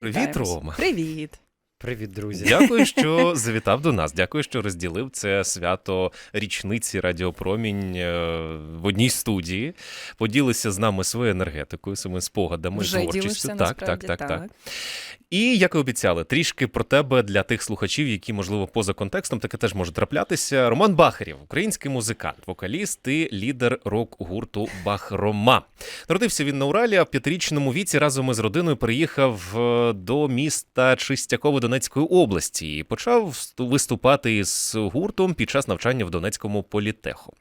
Привіт, Рома. Привіт. Привіт, друзі. Дякую, що завітав до нас. Дякую, що розділив це свято річниці Радіопромінь е, в одній студії. Поділися з нами своєю енергетикою, своїми спогадами, Вже творчістю. ділишся, так, так, так, так. І як і обіцяли, трішки про тебе для тих слухачів, які, можливо, поза контекстом, таке теж може траплятися. Роман Бахарєв, український музикант, вокаліст і лідер рок-гурту Бахрома. Народився він на Уралі, а в п'ятирічному віці разом із родиною переїхав е, до міста Чистяково Донецької області і почав виступати із гуртом під час навчання в Донецькому політеху.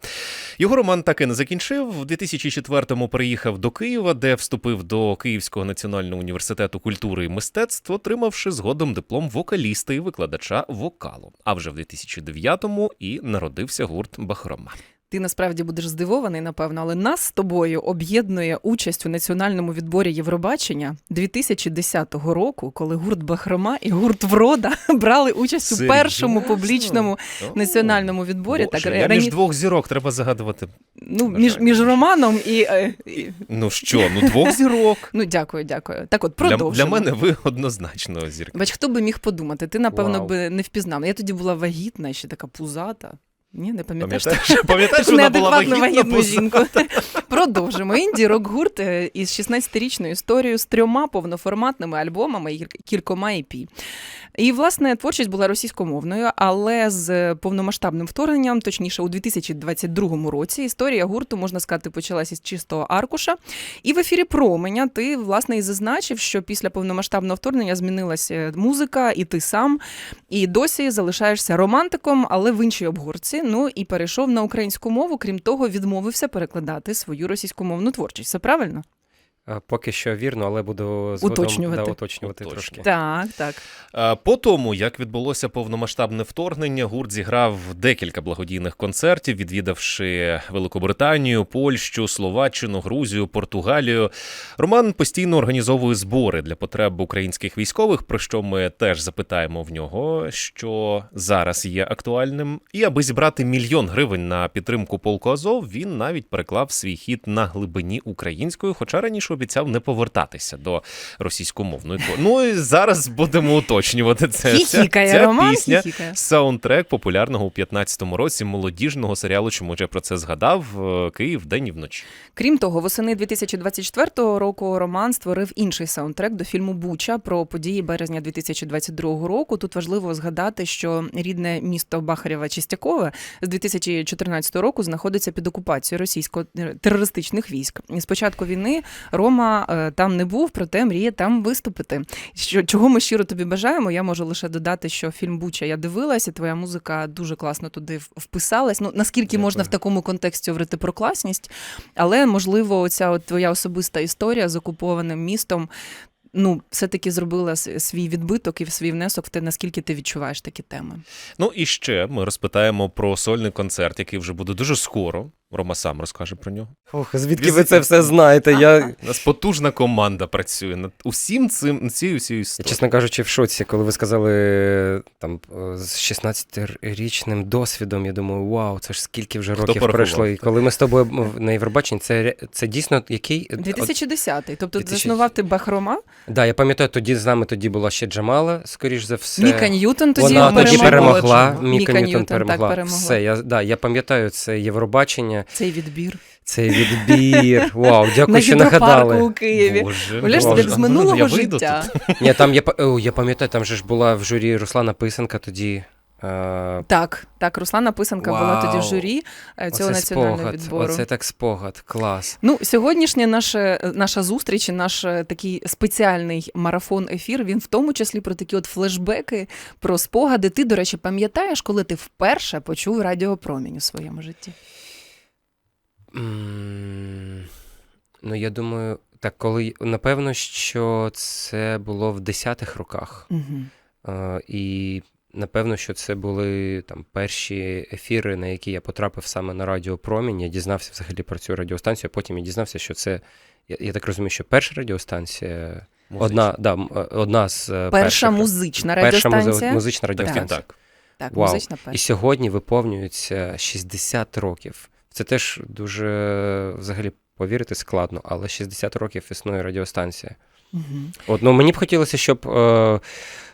Його роман так і не закінчив. В 2004-му переїхав до Києва, де вступив до Київського національного університету культури і мистецтв, отримавши згодом диплом вокаліста і викладача вокалу. А вже в 2009-му і народився гурт Бахрома. Ти насправді будеш здивований, напевно, але нас з тобою об'єднує участь у національному відборі Євробачення 2010 року, коли гурт Бахрома і гурт Врода брали участь у першому публічному національному відборі. Боже, так я рані- між двох зірок треба загадувати. ну, між, між Романом і, е, і. Ну що, ну двох зірок. Ну, дякую, дякую. Так от, Для, продовжимо. для мене ви однозначно зірка. Бач, хто би міг подумати? Ти, напевно, Вау. би не впізнав. Я тоді була вагітна, ще така пузата. Ні, не пам'ятаєш? Пам'ятаєш, пам'ятаєш, вона була вагітна? вагітну жінку. Продовжимо. Інді рок-гурт е, із 16-річною історією з трьома повноформатними альбомами і кіль- кількома EP. І, власне, творчість була російськомовною, але з повномасштабним вторгненням, точніше, у 2022 році, історія гурту, можна сказати, почалася з чистого аркуша. І в ефірі Променя ти, власне, і зазначив, що після повномасштабного вторгнення змінилася музика, і ти сам, і досі залишаєшся романтиком, але в іншій обгорці. Ну і перейшов на українську мову. Крім того, відмовився перекладати свою російськомовну творчість. Все правильно? А, Поки що вірно, але буду згодом Уточнювати. Да, уточнювати Уточнюй. трошки. Так, так. По тому, як відбулося повномасштабне вторгнення, гурт зіграв декілька благодійних концертів, відвідавши Великобританію, Польщу, Словаччину, Грузію, Португалію. Роман постійно організовує збори для потреб українських військових, про що ми теж запитаємо в нього, що зараз є актуальним. І аби зібрати мільйон гривень на підтримку полку Азов, він навіть переклав свій хід на глибині української, хоча раніше обіцяв не повертатися до російськомовної. Ну і зараз будемо уточнювати це. Ця- Хіхікає ця Роман, пісня хіхікає. саундтрек популярного у 15-му році молодіжного серіалу, чому я про це згадав е, Київ день і вночі. Крім того, восени 2024 року Роман створив інший саундтрек до фільму Буча про події березня 2022 року. Тут важливо згадати, що рідне місто Бахарєва Чистякове з 2014 року знаходиться під окупацією російсько-терористичних військ. І з початку війни Рома е, там не був, проте мріє там виступити. Що чого ми щиро тобі бажаємо? Я можу лише додати, що фільм Буча я дивилася. твоя музика дуже класно туди вписалась. Ну наскільки Дякую. можна в такому контексті говорити про класність, але можливо, оця от твоя особиста історія з окупованим містом. Ну, все-таки зробила свій відбиток і свій внесок в те, наскільки ти відчуваєш такі теми. Ну і ще ми розпитаємо про сольний концерт, який вже буде дуже скоро. Рома сам розкаже про нього. Ох, звідки ви це все знаєте? Я, У нас потужна команда працює над усім цим цією всією я, історією. чесно кажучи, в шоці, коли ви сказали там з 16-річним досвідом, я думаю, вау, це ж скільки вже Хто років порахував? пройшло. І коли ми з тобою на Євробаченні, це, це дійсно який. От- 2010-й. Тобто 2000 заснував ти Бахрома, Да, я пам'ятаю, тоді з нами тоді була ще Джамала, скоріш за все. Міка Ньютон тоді Вона тоді перемогла. Міка, Міка Ньютон, Ньютон, перемогла. так, перемогла. Все, я, да, я пам'ятаю це Євробачення, Цей відбір цей відбір. Вау, дякую, що гідропарку нагадали. у Києві. Боже, Боже, як з ну, минулого я життя. Ні, там я, о, я пам'ятаю, там же ж була в журі Руслана Писанка тоді. Е, Так, так, Руслана Писанка була тоді в Вау. журі е, цього оце національного спогад, відбору. Оце так спогад, клас. Ну, сьогоднішня наша, наша зустріч, і наш е, такий спеціальний марафон-ефір, він в тому числі про такі от флешбеки, про спогади. Ти, до речі, пам'ятаєш, коли ти вперше почув радіопромінь у своєму житті? М, Ну, я думаю, так, коли напевно, що це було в 10-х роках. Угу. Е, І напевно, що це були там перші ефіри, на які я потрапив саме на Радіо Промінь. Я дізнався взагалі про цю радіостанцію, а потім я дізнався, що це. Я, я так розумію, що перша радіостанція, одна, да, е, одна з е, Перша перших, музична перша радіостанція. музична Так, радіостанція. так. Так, Вау. музична І сьогодні виповнюється 60 років. Це теж дуже взагалі повірити складно, але 60 років існує радіостанція. Мгм. От, ну, мені б хотілося, щоб е,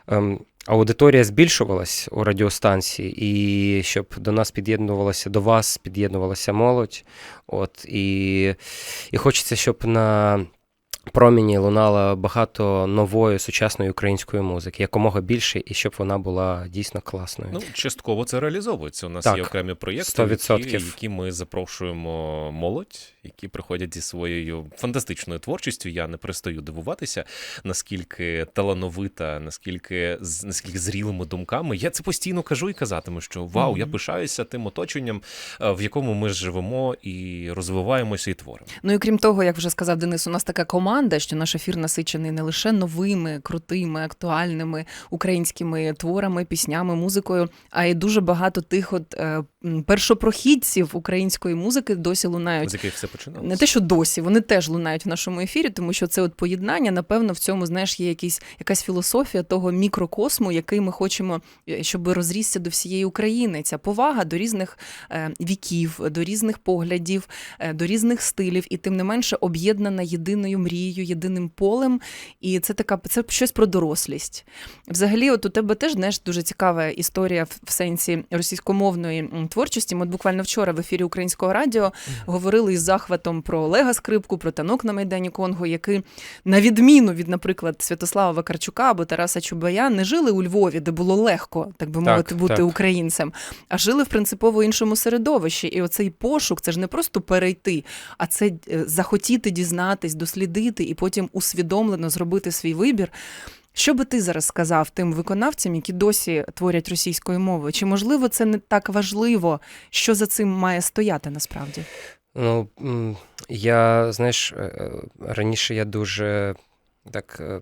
ем, аудиторія збільшувалась у радіостанції, і щоб до нас під'єднувалася, до вас під'єднувалася молодь. От, і, і хочеться, щоб на проміні лунало багато нової сучасної української музики, якомога більше, і щоб вона була дійсно класною. Ну, частково це реалізовується. У нас Так, є окремі проєкти, 100%. які, які ми запрошуємо молодь, які приходять зі своєю фантастичною творчістю. Я не перестаю дивуватися, наскільки талановита, наскільки наскільки зрілими думками. Я це постійно кажу і казатиму, що вау, я пишаюся тим оточенням, е, в якому ми живемо і розвиваємося і творимо. Ну і крім того, як вже сказав Денис, у нас така команда, що наш ефір насичений не лише новими, крутими, актуальними українськими творами, піснями, музикою, а й дуже багато тих от е, першопрохідців української музики досі лунають. З яких все починалося. Не те, що досі, вони теж лунають в нашому ефірі, тому що це от поєднання, напевно, в цьому знаєш, є якийсь якась філософія того мікрокосму, який ми хочемо, е, щоб розрісся до всієї України. Ця повага до різних е, віків, до різних поглядів, е, до різних стилів, і тим не менше об'єднана єдиною мрією, єдиним полем. І це така це щось про дорослість. Взагалі, от у тебе теж знаєш, дуже цікава історія в, сенсі російськомовної творчості. Ми от буквально вчора в ефірі українського радіо говорили із захватом про Олега Скрипку, про танок на Майдані Конго, які, на відміну від, наприклад, Святослава Вакарчука або Тараса Чубая, не жили у Львові, де було легко, так би Так, мовити, бути так. українцем, а жили в принципово іншому середовищі. І оцей пошук це ж не просто перейти, а це е, захотіти дізнатись, дослідити і потім усвідомлено зробити свій вибір. Що би ти зараз сказав тим виконавцям, які досі творять російською мовою? Чи можливо це не так важливо, що за цим має стояти насправді? Ну, я, знаєш, е, е, раніше я дуже так е,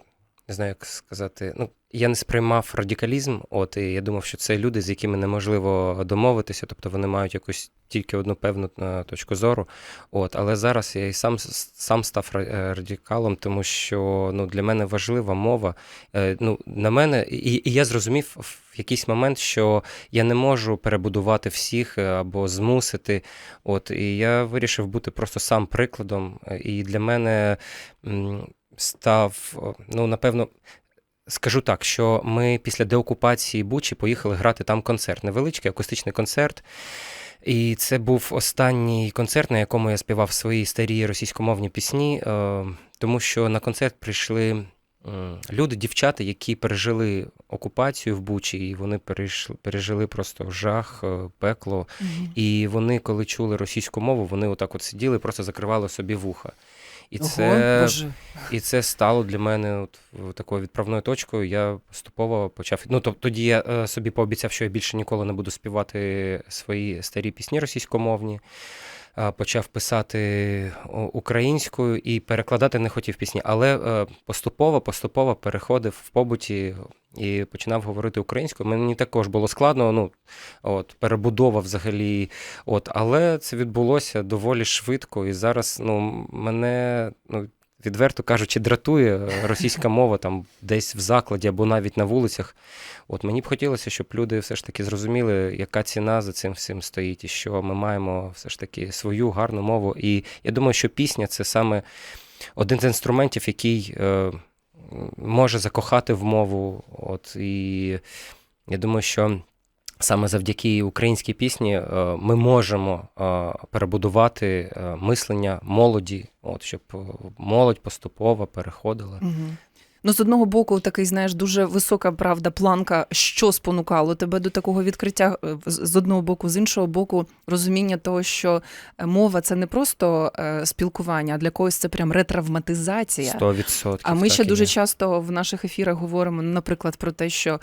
не знаю, як сказати. Ну, я не сприймав радикалізм, от, і я думав, що це люди, з якими неможливо домовитися, тобто вони мають якусь тільки одну певну е, точку зору. От, але зараз я і сам, сам став е, радикалом, тому що ну, для мене важлива мова. Е, Ну, на мене, і, і я зрозумів в якийсь момент, що я не можу перебудувати всіх або змусити. От, і я вирішив бути просто сам прикладом. І для мене став, ну, напевно, скажу так, що ми після деокупації Бучі поїхали грати там концерт, невеличкий акустичний концерт. І це був останній концерт, на якому я співав свої старі російськомовні пісні, е, тому що на концерт прийшли люди, дівчата, які пережили окупацію в Бучі, і вони перейшли, пережили просто жах, е, пекло. І вони, коли чули російську мову, вони отак от сиділи, просто закривали собі вуха. І це, Ого, Боже. і це стало для мене от, такою відправною точкою. Я поступово почав. Ну, тобто тоді я е, собі пообіцяв, що я більше ніколи не буду співати свої старі пісні російськомовні. А, Почав писати українською і перекладати не хотів пісні, але е, поступово, поступово переходив в побуті і починав говорити українською. Мені також було складно, ну от перебудова взагалі. От, але це відбулося доволі швидко, і зараз ну, мене ну, відверто кажучи, дратує російська мова там десь в закладі або навіть на вулицях. От мені б хотілося, щоб люди все ж таки зрозуміли, яка ціна за цим всім стоїть, і що ми маємо все ж таки свою гарну мову. І я думаю, що пісня це саме один з інструментів, який е, може закохати в мову. От, і я думаю, що. Саме завдяки українській пісні е, ми можемо е, перебудувати е, мислення молоді, от щоб молодь поступово переходила. Мгм. Ну, з одного боку, такий, знаєш, дуже висока правда планка, що спонукало тебе до такого відкриття е, з одного боку, з іншого боку, розуміння того, що е, мова це не просто е, спілкування, а для когось це прям ретравматизація. 100%. А ми ще дуже є. часто в наших ефірах говоримо, наприклад, про те, що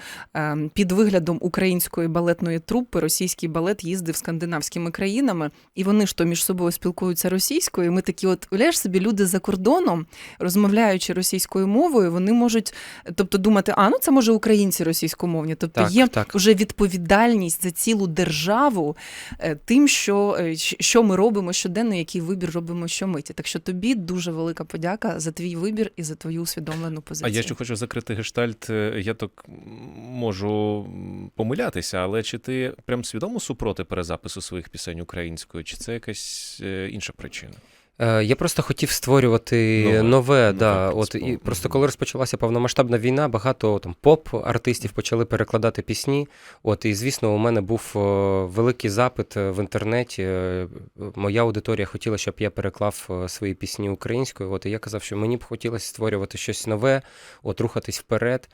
під виглядом української балетної трупи російський балет їздив скандинавськими країнами, і вони ж то між собою спілкуються російською. І ми такі, от уявляєш собі, люди за кордоном, розмовляючи російською мовою, вони можуть, тобто думати, а ну це може українці російськомовні. Тобто Так, є так. вже відповідальність за цілу державу е, тим, що, е, що ми робимо щоденно, який вибір робимо щомиті. Так що тобі дуже велика подяка за твій вибір і за твою усвідомлену позицію. А я ще хочу закрити гештальт. е, Я так можу помилятися, але чи ти прям свідомо супроти перезапису своїх пісень українською, чи це якась інша причина? Е, Я просто хотів створювати Нове, нове, нове да. От і просто коли розпочалася повномасштабна війна, багато там поп-артистів почали перекладати пісні. От і звісно, у мене був е, великий запит е, в інтернеті. Е, Моя аудиторія хотіла, щоб я переклав е, свої пісні українською. От і я казав, що мені б хотілося створювати щось нове, от рухатись вперед.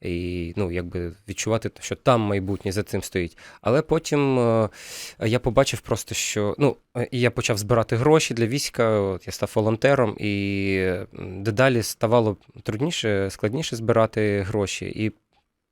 І ну, якби відчувати, що там майбутнє за цим стоїть. Але потім е, я побачив просто, що ну, е, я почав збирати гроші для війська. От я став волонтером, і дедалі ставало трудніше, складніше збирати гроші. І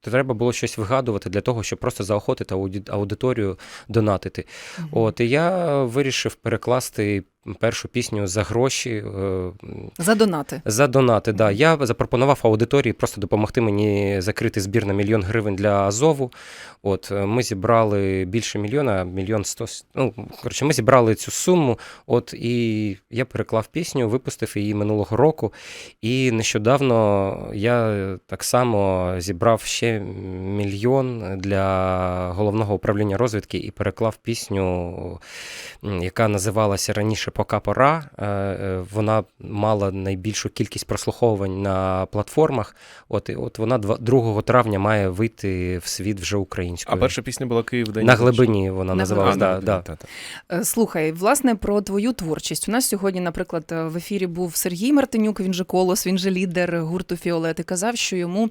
треба було щось вигадувати для того, щоб просто заохотити ауді- аудиторію донатити. От і я вирішив перекласти першу пісню за гроші. е, За донати. за донати, да. Я запропонував аудиторії просто допомогти мені закрити збір на мільйон гривень для Азову. От е, ми зібрали більше мільйона, мільйон сто. Ну, коротше, ми зібрали цю суму. От і я переклав пісню, випустив її минулого року. І нещодавно я так само зібрав ще мільйон для головного управління розвідки і переклав пісню, яка називалася раніше Пока пора. Е, е, Вона мала найбільшу кількість прослуховувань на платформах. От, і от вона два- 2 травня має вийти в світ вже А перша пісня була Київ день. на глибині вона На називалась. Да, да. та, та. Е, Слухай, власне, про твою творчість. У нас сьогодні, наприклад, в ефірі був Сергій Мартинюк, він же колос, він же лідер гурту Фіолет. І казав, що йому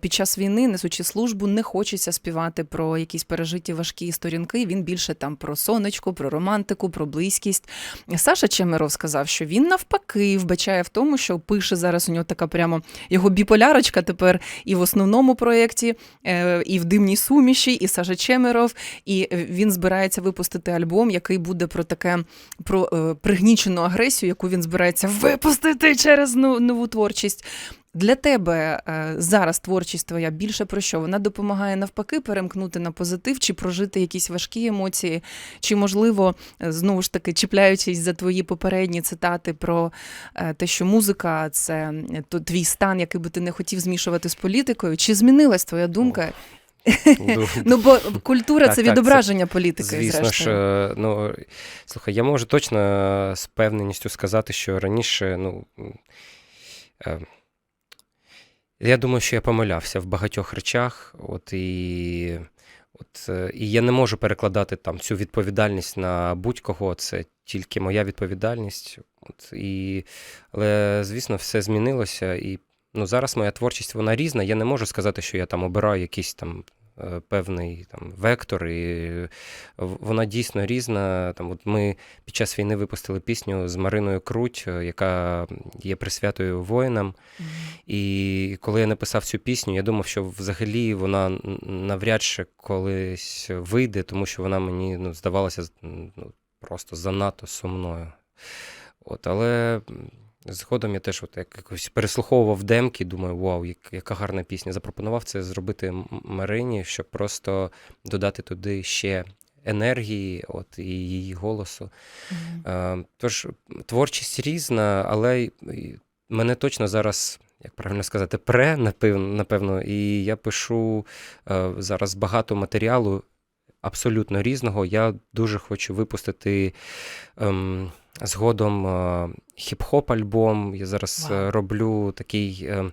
під час війни, несучи службу, не хочеться співати про якісь пережиті важкі сторінки. Він більше там про сонечко, про романтику, про близькість. Саша Чемеров сказав, що він навпаки вбачає в тому, що пише зараз у нього така прямо його біполярочка тепер і в основному проєкті, е, і в димній суміші, і Саша Чемеров, і він збирається випустити альбом, який буде про таке про е, пригнічену агресію, яку він збирається випустити через нову нову творчість. Для тебе е, зараз творчість твоя більше про що? Вона допомагає навпаки перемкнути на позитив, чи прожити якісь важкі емоції, чи можливо, е, знову ж таки, чіпляючись за твої попередні цитати про е, те, що музика це твій стан, який би ти не хотів змішувати з політикою, чи змінилась твоя думка? Ну бо культура це відображення політики. Звісно ж, ну слухай, я можу точно з певненістю сказати, що раніше, ну. Я думаю, що я помилявся в багатьох речах, от і, от, е, і я не можу перекладати там цю відповідальність на будь-кого. Це тільки моя відповідальність. От, і, але, звісно, все змінилося. І ну, зараз моя творчість вона різна. Я не можу сказати, що я там обираю якісь там певний там вектор, і е, вона дійсно різна. Там, от ми під час війни випустили пісню з Мариною Круть, е, яка є присвятою воїнам. І коли я написав цю пісню, я думав, що взагалі вона навряд чи колись вийде, тому що вона мені ну, здавалася ну, просто занадто сумною. От, але згодом я теж от як- якось переслуховував демки, думаю, вау, як, яка гарна пісня. Запропонував це зробити Марині, щоб просто додати туди ще енергії, от, і її голосу. Е, Тож творчість різна, але мене точно зараз, як правильно сказати, пре, напевно, напевно і я пишу е, зараз багато матеріалу абсолютно різного. Я дуже хочу випустити ем, згодом е, хіп-хоп альбом. Я зараз Вау. е, роблю такий. е,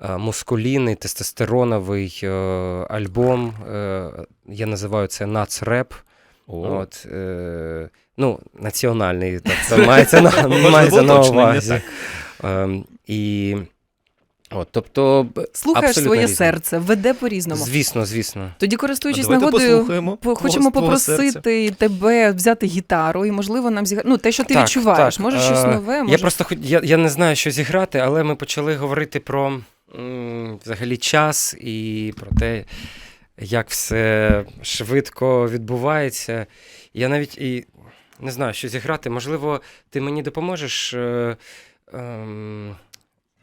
е, Мускулінний тестостероновий е, альбом. Е, я називаю це нацреп. Oh. От, е, ну, національний, так, це мається на, увазі. Ем, і, от, тобто, Слухаєш своє різне. серце, веде по-різному. звісно, звісно. Тоді, користуючись нагодою, хочемо твого серця. попросити тебе взяти гітару і, можливо, нам зіграти. Ну, те, що ти Так, відчуваєш, так, може е, щось нове, може Я просто я, я не знаю, що зіграти, але ми почали говорити про м, взагалі час і про те, як все швидко відбувається. Я навіть і не знаю, що зіграти. Можливо, ти мені допоможеш. Е, ем,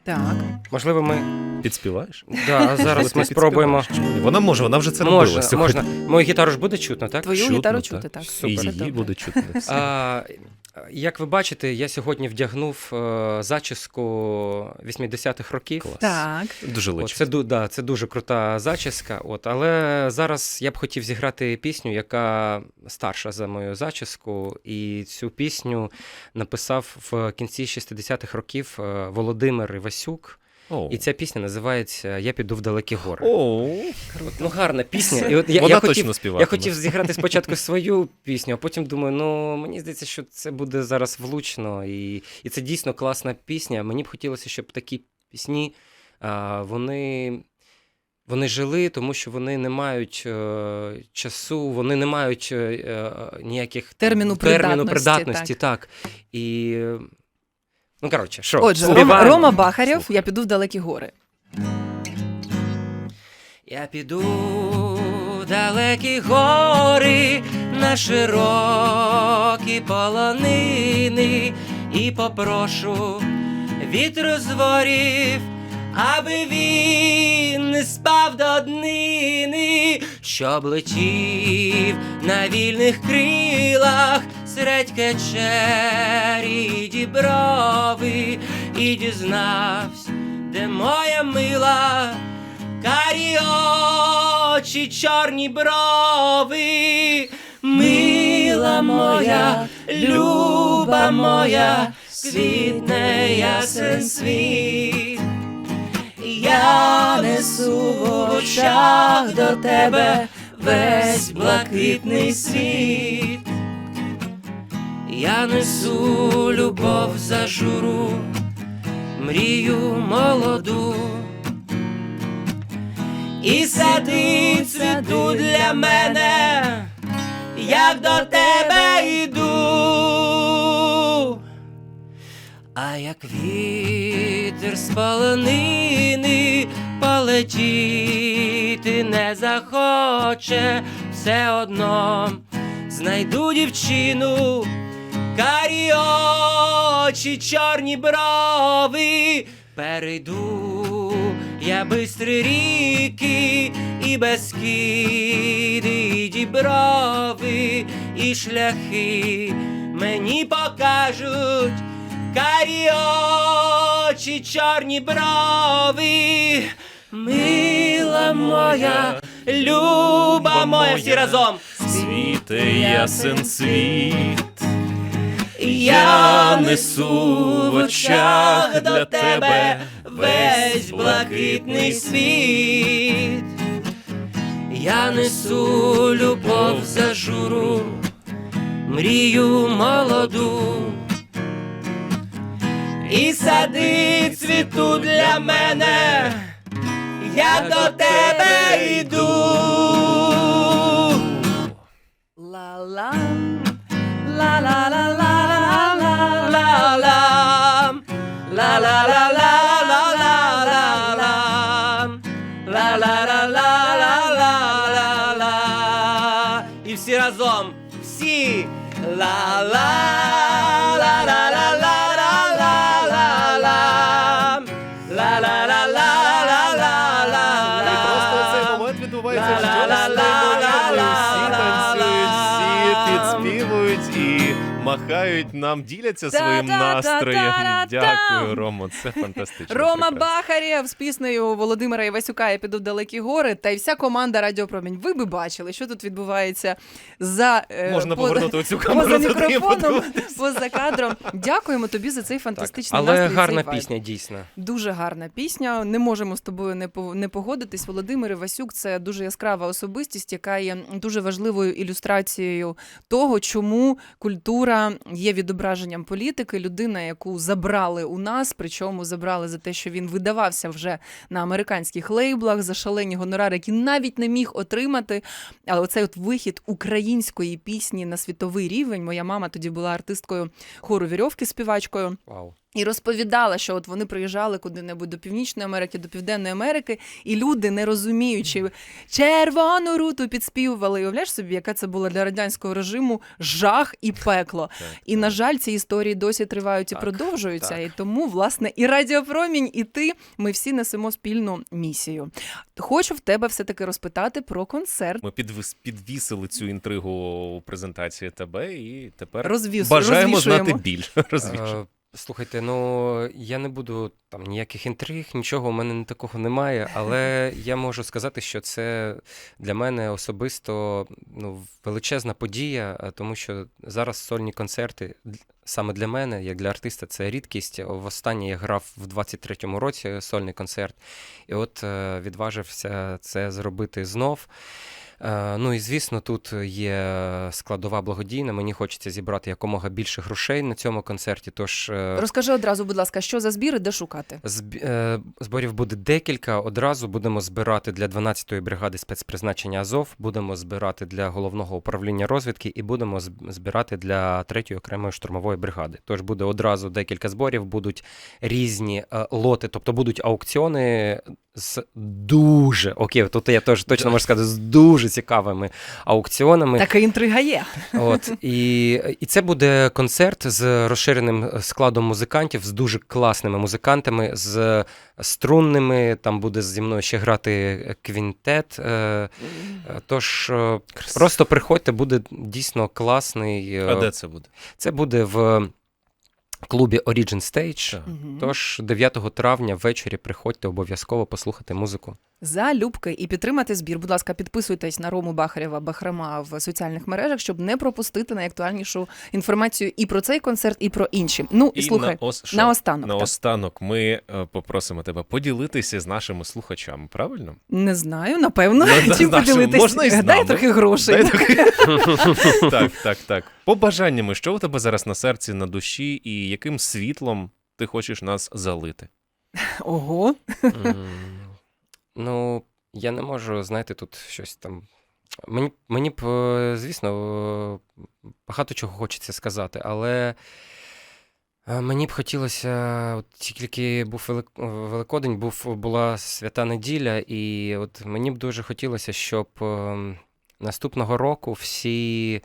так. можливо, ми. Підспіваєш? Да, зараз ми спробуємо. Вона може, вона вже це робила Можна, сьогодні. можна. Мою гітару ж буде чутно, так? Твою Чутно, гітару так. чути, так. Супер. І її добре. буде чутно. А, Як ви бачите, я сьогодні вдягнув е, зачіску 80-х років. Клас. Так. Дуже От, личить. це, ду- да, це дуже крута зачіска. От, але зараз я б хотів зіграти пісню, яка старша за мою зачіску. І цю пісню написав в кінці 60-х років е, Володимир Івасюк. О. І ця пісня називається Я піду в далекі гори. О, От, ну, гарна пісня. І от я, Вона я точно хотів, співатиме. я хотів зіграти спочатку свою пісню, а потім думаю, ну мені здається, що це буде зараз влучно, і, і це дійсно класна пісня. Мені б хотілося, щоб такі пісні а, вони. Вони жили, тому що вони не мають е, часу, вони не мають е, е, ніяких Терміну терміну придатності, придатності так. І, е, ну, коротше, що? Отже, Рома, співаємо? Рома Бахарєв, Слухай. я піду в далекі гори. Я піду в далекі гори на широкі полонини і попрошу вітру з ворів, аби він не спав до днини, щоб летів на вільних крилах серед кечері діброви, і дізнався, де моя мила. Карі очі, чорні брови, мила моя, люба моя, світне ясен світ. Я несу в очах до тебе весь блакитний світ. Я несу любов за журу, мрію молоду. І сади цвіту для мене, як до тебе йду. А як вітер з полонини полетіти не захоче, все одно знайду дівчину, карі очі, чорні брови, перейду я бистрі ріки, і безкиди, і діброви, і шляхи мені покажуть карі очі, чорні брови, мила моя, люба моя, всі разом. Світе ясен світ. Я несу в очах до тебе весь блакитний світ. Я несу любов за журу, мрію молоду. І сади цвіту для мене, я до тебе йду. Нам, діляться своїм настроєм. Дякую, Ромо. Це фантастично. Рома. Бахарєв з піснею Володимира Івасюка Я піду в далекі гори. Та й вся команда Радіопромінь. Ви би бачили, що тут відбувається за е, Можна по- повернути поза камеру мікрофоном, поза кадром. Дякуємо тобі за цей фантастичний але гарна пісня, дійсно. Дуже гарна пісня. Не можемо з тобою не не погодитись. Володимир Івасюк це дуже яскрава особистість, яка є дуже важливою ілюстрацією того, чому культура є відображенням політики. Людина, яку забрали у нас, причому забрали за те, що він видавався вже на американських лейблах за шалені гонорари, які навіть не міг отримати. Але оцей от вихід української пісні на світовий рівень. Моя мама тоді була артисткою хору вірьовки, співачкою. Вау. І розповідала, що от вони приїжджали куди-небудь до Північної Америки, до Південної Америки, і люди, не розуміючи, червону руту підспівували. І уявляєш собі, яка це була для радянського режиму жах і пекло. Так, І, так. на жаль, ці історії досі тривають і Так, продовжуються. так. І тому, власне, і Радіопромінь, і ти ми всі несемо спільну місію. Хочу в тебе все-таки розпитати про концерт. Ми підвис, підвісили цю інтригу у презентації тебе, і тепер Розвіс, бажаємо знати більше. Слухайте, ну я не буду там ніяких інтриг, нічого у мене такого немає, але я можу сказати, що це для мене особисто ну, величезна подія, е, тому що зараз сольні концерти саме для мене, як для артиста, це рідкість. Востаннє я грав в 23-му році сольний концерт, і от е, відважився це зробити знов. Е, Ну і звісно, тут є складова благодійна. Мені хочеться зібрати якомога більше грошей на цьому концерті. Тож е, Розкажи одразу, будь ласка, що за збір і де шукати? зб- е, зборів буде декілька. Одразу будемо збирати для 12-ї бригади спецпризначення Азов, будемо збирати для головного управління розвідки і будемо збирати для 3-ї окремої штурмової бригади. Тож буде одразу декілька зборів, будуть різні лоти, тобто будуть аукціони з дуже окей, тут я теж точно можу сказати, з дуже цікавими аукціонами. Така інтрига є. От і, і це буде концерт з розширеним складом музикантів, з дуже класними музикантами, з струнними. Там буде зі мною ще грати квінтет. Е, е, Тож е, просто приходьте, буде дійсно класний. е, А де це буде? Це буде в клубі Origin Stage. Так. Мгм. Тож 9 травня ввечері приходьте обов'язково послухати музику. Залюбки і підтримати збір. Будь ласка, підписуйтесь на Рому Бахарєва Бахрама в соціальних мережах, щоб не пропустити найактуальнішу інформацію і про цей концерт, і про інші. Ну і, слухай, на, ос... наостанок. так. Наостанок ми е, попросимо тебе поділитися з нашими слухачами, правильно? Не знаю, напевно. Ну, Чим нашим поділитись? можна і з Дай трохи грошей. Дай таки- так, так, так. Побажаннями, що у тебе зараз на серці, на душі, і яким світлом ти хочеш нас залити? Ого. Ну, я не можу, знаєте, тут щось там. Мені, мені б, е, звісно, е, багато чого хочеться сказати, але е, мені б хотілося, от тільки був Великодень, був, була свята неділя, і от мені б дуже хотілося, щоб е, наступного року всі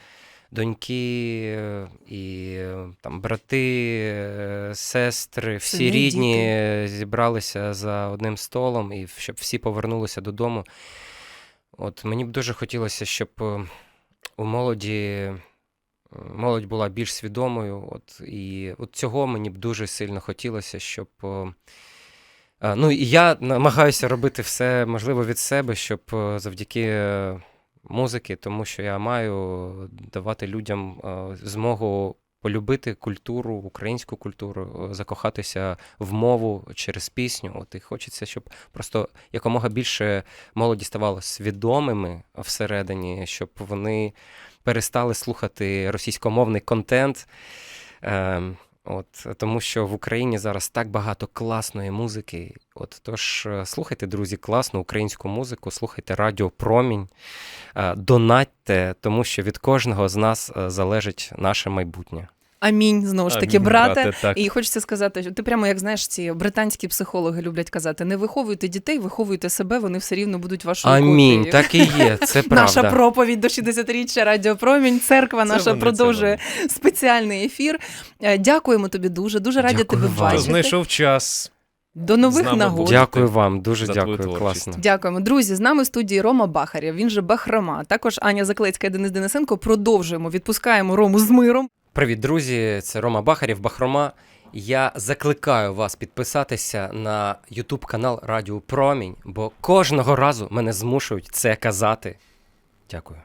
доньки е, і там брати, е, сестри, всі Сини, рідні діти. зібралися за одним столом, і щоб всі повернулися додому. От мені б дуже хотілося, щоб е, у молоді молодь була більш свідомою. От, і от цього мені б дуже сильно хотілося, щоб. Ну, і я намагаюся робити все можливе від себе, щоб завдяки музики, тому що я маю давати людям е, змогу полюбити культуру, українську культуру, е, закохатися в мову через пісню. От і хочеться, щоб просто якомога більше молоді ставало свідомими всередині, щоб вони перестали слухати російськомовний контент. От, тому що в Україні зараз так багато класної музики. От тож е, слухайте, друзі, класну українську музику, слухайте Радіо Промінь, е, донатьте, тому що від кожного з нас е, залежить наше майбутнє. Амінь, знову ж таки, Амінь, брате. так. І хочеться сказати, що ти прямо як знаєш, ці британські психологи люблять казати: не виховуйте дітей, виховуйте себе, вони все рівно будуть вашою Амінь, копією. так і є. Це правда. Наша проповідь до 60-річчя Радіопромінь. Церква Це наша вони, продовжує спеціальний ефір. Е, Дякуємо тобі дуже. Дуже раді Дякую тебе бачити. знайшов час. До нових нагод. Дякую вам, дуже за дякую. Класно. Дякуємо, друзі. З нами в студії Рома Бахарєв. Він же Бахрама. Також Аня Заклецька і Денис Денисенко. Продовжуємо. Відпускаємо Рому з миром. Привіт, друзі! Це Рома Бахарів, Бахрома. Я закликаю вас підписатися на YouTube канал Радіо Промінь, бо кожного разу мене змушують це казати. Дякую.